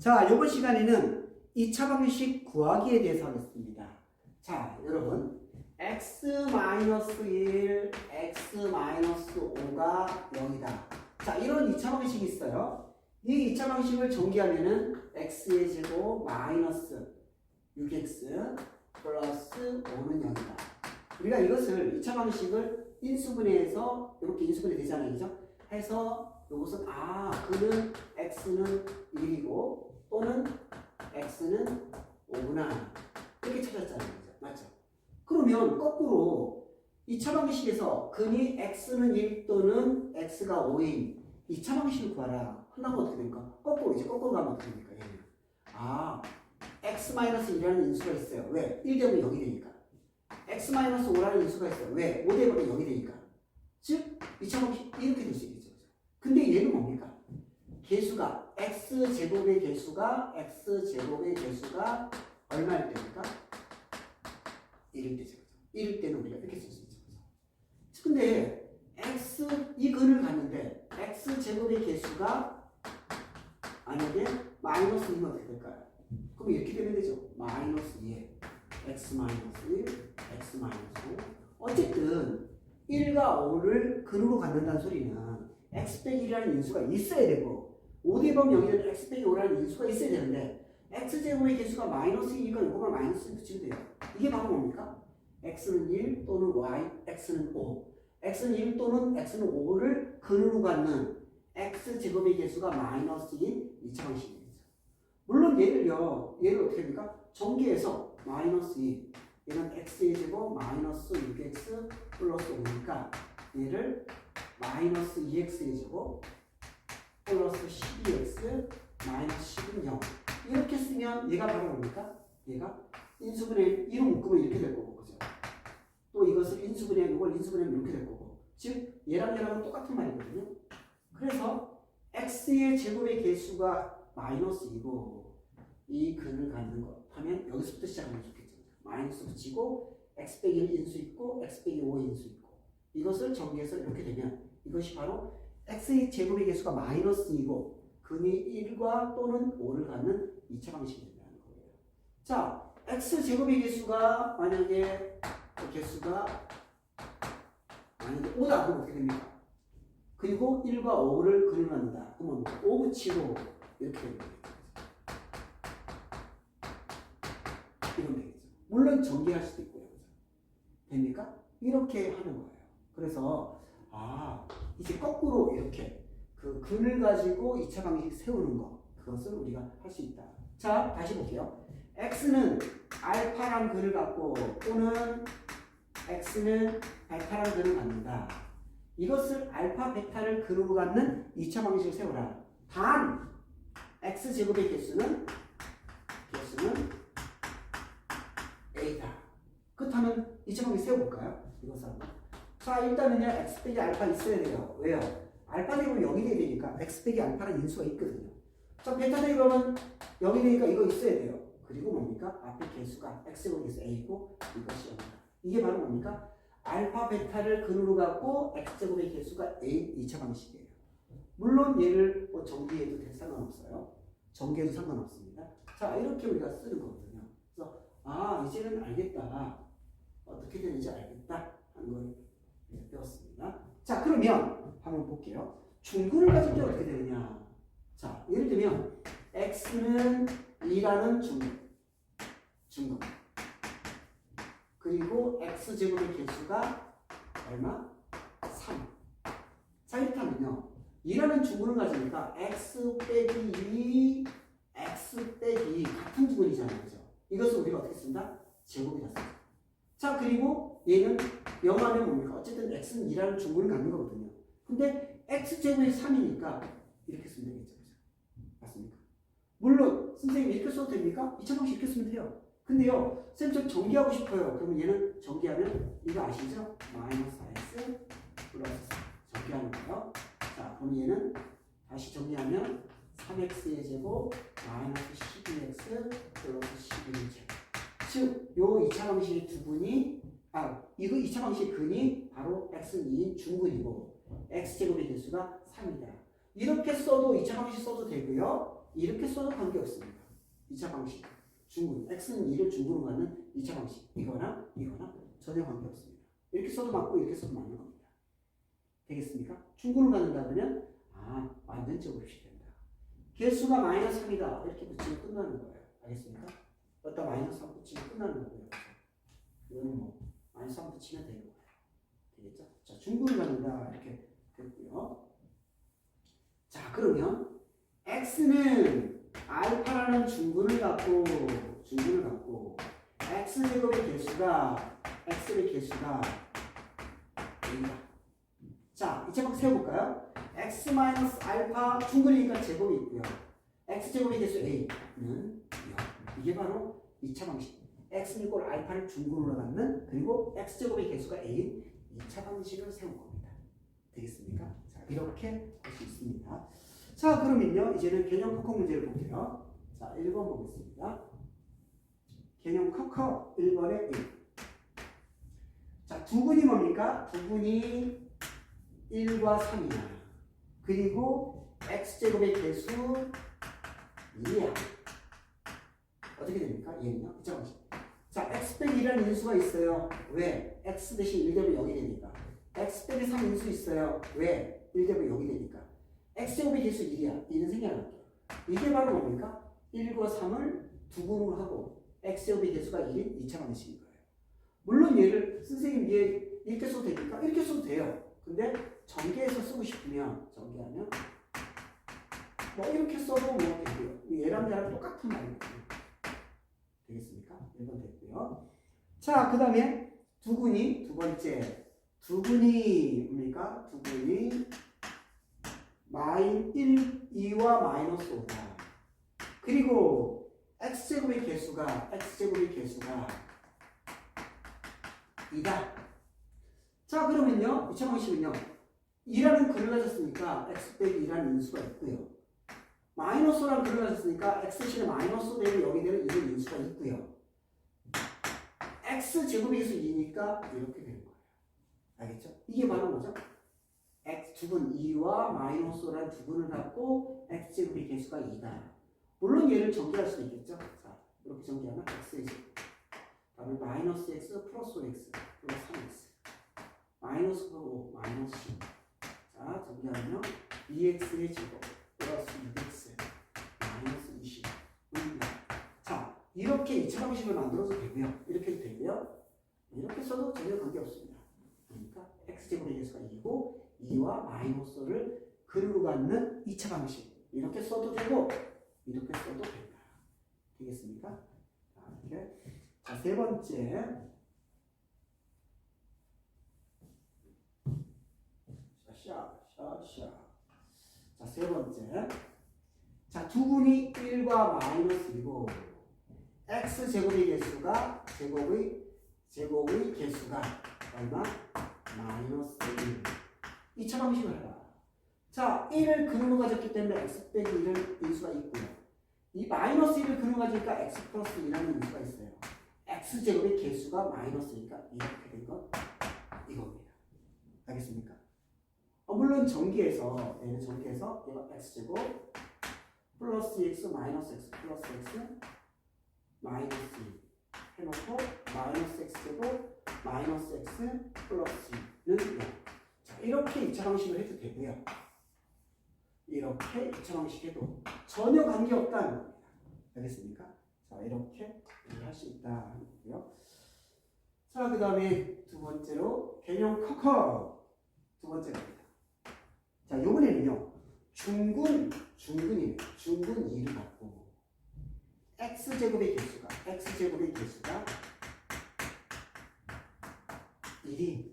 자, 이번 시간에는 2차 방식 구하기에 대해서 하겠습니다. 자, 여러분. x-1, x-5가 0이다. 자, 이런 2차 방식이 있어요. 이 2차 방식을 전개하면은 x의 제곱 마이너스 6x 플러스 5는 0이다. 우리가 이것을 2차 방식을 인수분해해서 이렇게 인수분해 되잖아요. 그죠? 해서 이것은 아, 그는 x는 1이고 또는 x는 5구나. 이렇게 찾았잖아요. 맞죠? 그러면 거꾸로 2차 방식에서 근이 x는 1 또는 x가 5인 2차 방식을 구하라. 한다면 어떻게 됩니까? 거꾸로 이제 거꾸로 가면 어떻게 됩니까? 얘는. 아, x-1이라는 인수가 있어요. 왜? 1 되면 0이 되니까. x-5라는 인수가 있어요. 왜? 5 되면 0이 되니까. 즉, 2차 방식 이렇게 될 수 있겠죠. 근데 얘는 뭡니까? 개수가 x제곱의 개수가 x제곱의 개수가 얼마일 때입니까? 1일 때죠. 1일 때는 우리가 이렇게 쓸 수 있죠. 근데 x 이 근을 갔는데 x 제곱의 개수가 만약에 마이너스 2면 어떻게 될까요? 그럼 이렇게 되면 되죠. 마이너스 2에 x 마이너스 1, x 마이너스 5. 어쨌든 1과 5를 근으로 갖는다는 소리는 x 빼기 1이라는 인수가 있어야 되고 5대번 0이라는 x 빼기 5라는 인수가 있어야 되는데 x 제곱의 개수가 마이너스 2니까 이거만 마이너스 붙이면 돼요. 이게 바로 뭡니까? x는 1 또는 y, x는 5. x는 1 또는 x는 5를 근으로 갖는 x 제곱의 개수가 마이너스인 2차 방식이겠죠. 물론 얘를요, 얘를 어떻게 합니까? 전개해서 마이너스 2, 얘는 x의 제곱 마이너스 6x 플러스 5니까 얘를 마이너스 2x의 제곱 플러스 12x 마이너스 10은 0 이렇게 쓰면 얘가 바로 뭡니까? 얘가 인수분해 1로 묶으면 이렇게 될 거고 그죠? 또 이것을 인수분해 이걸 인수분해하면 이렇게 될 거고. 즉 얘랑 얘랑은 똑같은 말이거든요. 그래서 x의 제곱의 개수가 마이너스 2고 이 근을 갖는 것 하면 여기서부터 시작하면 좋겠죠. 마이너스 붙이고 x 빼기 1 인수 있고 x 빼기 5 인수 있고. 이것을 정리해서 이렇게 되면 이것이 바로 x의 제곱의 개수가 마이너스 2고 근이 1과 또는 5를 갖는 2차 방식이 된다는 거예요. 자, x 제곱의 개수가 만약에 그 개수가 만약에 5다 그럼 어떻게 됩니까? 그리고 1과 5를 근을 갖는다. 그러면 5 붙이고 이렇게 됩니다. 이건 되겠죠. 물론 전개할 수도 있고요. 됩니까? 이렇게 하는 거예요. 그래서 아 이제 거꾸로 이렇게 그 근을 가지고 2차 방식 세우는 거 그것을 우리가 할 수 있다. 자 다시 볼게요. x는 알파란 근을 갖고 또는 x는 베타란 근을 갖는다. 이것을 알파 베타를 근으로 갖는 2차 방식을 세우라. 단 x 제곱의 개수는 개수는 a다. 그렇다면 2차 방식 세워볼까요? 이것을 한번. 자 일단은요 x 빼기 알파 있어야 돼요. 왜요? 알파 되면 0이 돼야 되니까 x 빼기 알파는 인수가 있거든요. 자 베타 되면 0이 되니까 이거 있어야 돼요. 그리고 뭡니까? 앞에 개수가 x제곱 개수 a고 이것이 0이다. 이게 바로 뭡니까? 알파 베타를 근으로 갖고 x제곱의 개수가 a 2차 방식이에요. 물론 얘를 뭐 정비해도 될 상관없어요. 전개도 상관없습니다. 자 이렇게 우리가 쓰는 거거든요. 그래서 아 이제는 알겠다. 어떻게 되는지 알겠다 하는 걸 네, 배웠습니다. 자, 그러면 한번 볼게요. 중근을 가질 때 어떻게 되느냐? 자, 예를 들면 x는 2라는 중근, 중근. 그리고 x 제곱의 개수가 얼마? 3. 자, 이렇다면요. 2라는 중근을 가지니까 x 빼기 2, x 빼기 2 같은 중근이잖아요. 그죠? 이것을 우리가 어떻게 쓴다? 제곱이다. 자, 그리고 얘는 0하면 뭡니까? 어쨌든 x는 2라는 중근을 갖는 거거든요. 근데 x제곱이 3이니까 이렇게 쓰면 되겠죠. 맞습니까? 물론 선생님 이렇게 써도 됩니까? 2차 방식 이렇게 쓰면 돼요. 근데요, 선생님 좀 정리하고 싶어요. 그러면 얘는 정리하면 이거 아시죠? 마이너스 4x 플러스 4 정리하는 거예요. 자, 그럼 얘는 다시 정리하면 3x의 제곱 마이너스 12x 플러스 11의 제곱 즉, 요 2차 방식의 두 분이, 아, 이거 2차 방식의 근이 바로 x는 2인 중근이고, x제곱의 개수가 3이다. 이렇게 써도 2차 방식 써도 되고요. 이렇게 써도 관계없습니다. 2차 방식. 중군. x는 2를 중군으로 갖는 2차 방식. 이거나 이거나 전혀 관계없습니다. 이렇게 써도 맞고 이렇게 써도 맞는 겁니다. 되겠습니까? 갖는다 그러면 아 완전 제곱식 된다. 개수가 마이너스 3이다. 이렇게 붙이면 끝나는 거예요. 알겠습니까? 여기다 마이너스 3 붙이면 끝나는 거고요. 이거는 뭐 마이너스 3 붙이면 되는 거예요. 되겠죠? 자, 갖는다. 이렇게 됐고요. 자, 그러면 x는 알파라는 중군을 갖고 중군을 갖고 x 제곱의 개수가 x의 개수가 a다. 자, 이제 막 세워볼까요? x 마이너스 알파 중근이니까 제곱이 있고요. x 제곱의 개수 a는 0. 이게 바로 2차 방식. x는 이꼴 알파를 중근으로 갖는 그리고 x 제곱의 개수가 a인 2차 방식을 세운 겁니다. 되겠습니까? 자, 이렇게 할 수 있습니다. 자, 그러면요. 이제는 개념 커커 문제를 볼게요. 자, 1번 보겠습니다. 개념 커커 1번에 1. 자, 두 분이 뭡니까? 두 분이 1과 3이야. 그리고 x제곱의 개수 2야. 어떻게 됩니까? 얘는요? 그쵸? 자, x 빼기 1이라는 인수가 있어요. 왜? x 대신 1 되면 0이 되니까. x 빼기 3 인수 있어요. 왜? 1 되면 0이 되니까. x제곱의 개수 1이야. 1은 생략할게요. 이게 바로 뭡니까? 1과 3을 두 분으로 하고 x제곱의 개수가 1인 2차 방식인 거예요. 물론 얘를 선생님 얘 이렇게 써도 됩니까? 이렇게 써도 돼요. 근데 전개해서 쓰고 싶으면 전개하면 뭐 이렇게 써도 뭐. 얘랑 얘랑 똑같은 말이거든요. 되겠습니까? 1번 됐고요. 자, 그 다음에 두근이 두 번째 두근이 뭡니까? 두근이 마인 1, 2와 마이너스 5다. 그리고 x제곱의 개수가 x제곱의 개수가 2다. 자 그러면요 2차 방식은요 2라는 글을 가졌으니까 x 빼기 2라는 인수가 있고요 마이너스라는 글을 가졌으니까 x 대신에 마이너스 되면 여기 되는 2는 인수가 있고요. x 제곱에서 2니까 이렇게 되는 거예요. 알겠죠? 이게 바로 뭐죠? x 두분 2와 마이너스라는 두 분을 갖고 x 제곱의 개수가 2다. 물론 얘를 전개할 수도 있겠죠? 자 이렇게 전개하면 x의 제곱. 다음에 마이너스 x 플러스 x 플러스 3x 마이너스 5 마이너스 10. 자 정리하면 2x의 제곱 이렇게 2차 방식을 만들어도 되고요. 이렇게 되고요. 이렇게 써도 전혀 관계없습니다. 그러니까 x제곱의 개수가 2고 2와 마이너스를 근으로 갖는 2차 방식 이렇게 써도 되고 이렇게 써도 된다. 되겠습니까? 자, 이렇게 자, 세 번째 샤, 샤, 샤. 자, 세 번째. 자, 두 분이 1과 마이너스 1고 x 제곱의 개수가 제곱의 제곱의 개수가 얼마? 마이너스 1. 2차 방식을 해라. 자, 1을 근으로 가졌기 때문에 x 빼기 1을 인수가 있고요. 이 마이너스 1을 근으로 가지니까 x 플러스 2라는 인수가 있어요. x 제곱의 개수가 마이너스니까 이렇게 된 것 이겁니다. 알겠습니까? 어, 물론 전기에서 얘는 전기에서 얘가 x 제곱 플러스 x 마이너스 x 플러스 x 마이너스 2 해놓고 마이너스 x 제곱 마이너스 x 플러스 2는 0. 자 이렇게 2차 방식을 해도 되고요. 이렇게 2차 방식 해도 전혀 관계없다는 겁니다. 알겠습니까? 자 이렇게 할 수 있다는 거고요. 자 그 다음에 두 번째로 개념 커커 두 번째 겁니다. 자, 요번에는요. 중군, 중군이에요. 중군 2를 갖고 x제곱의 개수가 x제곱의 개수가 1이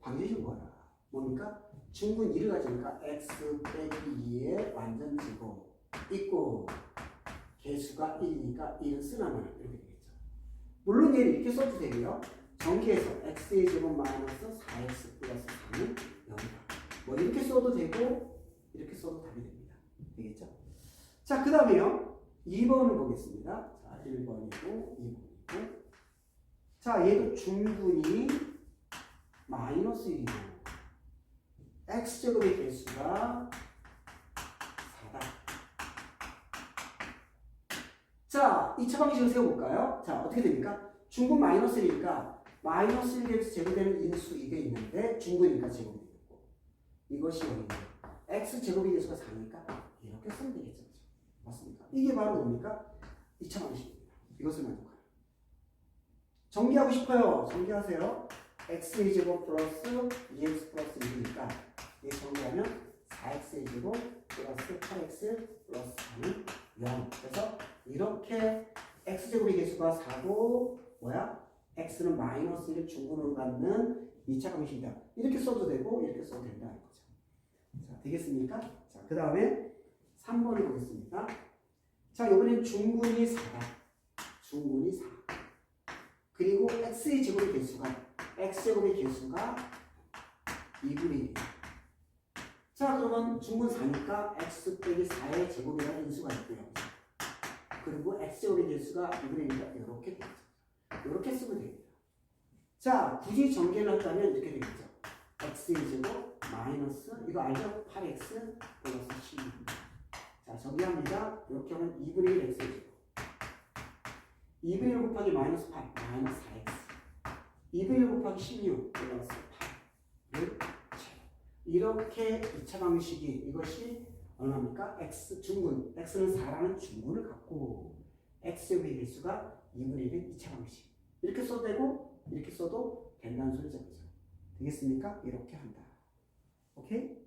방정식 뭐야? 뭡니까? 중군 2를 가지니까 x 빼기 2의 완전 제곱 있고 개수가 1이니까 1은 쓰나마 이렇게 되겠죠. 물론 얘를 이렇게 써도 되고요. 전개해서 x의 제곱 마이너스 4x 플러스 3은 0이다. 뭐 이렇게 써도 되고 이렇게 써도 답이 됩니다. 되겠죠? 자, 그 다음에요. 2번을 보겠습니다. 자, 1번이고 2번이고 자, 얘도 중분이 마이너스 1이고 x제곱의 개수가 4다. 자, 2차 방식을 세워볼까요? 자, 어떻게 됩니까? 중근 마이너스 1이니까 마이너스 1에서 제곱되는 인수 이게 있는데 중근이니까 제곱이 되고 이것이 여기 x 제곱의 개수가 4니까 이렇게 쓰면 되겠죠. 맞습니까? 이게 바로 뭡니까? 2차 방식입니다. 이것을 만족하는. 정리하고 싶어요. 정리하세요. x 제곱 플러스 2x 플러스 1이니까 이 정리하면 4x 제곱 플러스 8x 플러스 4는 0. 그래서 이렇게 x제곱의 개수가 4고 뭐야? x는 마이너스 1을 중근으로 갖는 2차 방식이다. 이렇게 써도 되고 이렇게 써도 된다는 거죠. 자, 되겠습니까? 자, 그 다음에 3번을 보겠습니다. 자, 이번엔 중근이 4다. 중근이 4. 그리고 x의 제곱의 개수가 x제곱의 개수가 2분의 1. 자, 그러면 중근 4니까 x 빼기 4의 제곱이라는 인수가 있고요. 그리고 x제곱의 개수가 2분의 1이니까 이렇게 되겠죠. 이렇게 쓰면 됩니다. 자, 굳이 전개를 한다면 이렇게 되겠죠. x의 제곱 마이너스 이거 알죠? 8x 플러스 12입니다. 자, 정리합니다. 이렇게 하면 2분의 1 x의 제곱 2분의 1 곱하기 마이너스 8 마이너스 4x 2분의 1 곱하기 16 플러스 8을 이렇게 2차 방식이 이것이 얼마입니까? x 중근 x는 4라는 중근을 갖고 x의 개수가 2분의 1은 2차 방식 이렇게 써도 되고 이렇게 써도 된다는 소리죠? 되겠습니까? 이렇게 한다 오케이?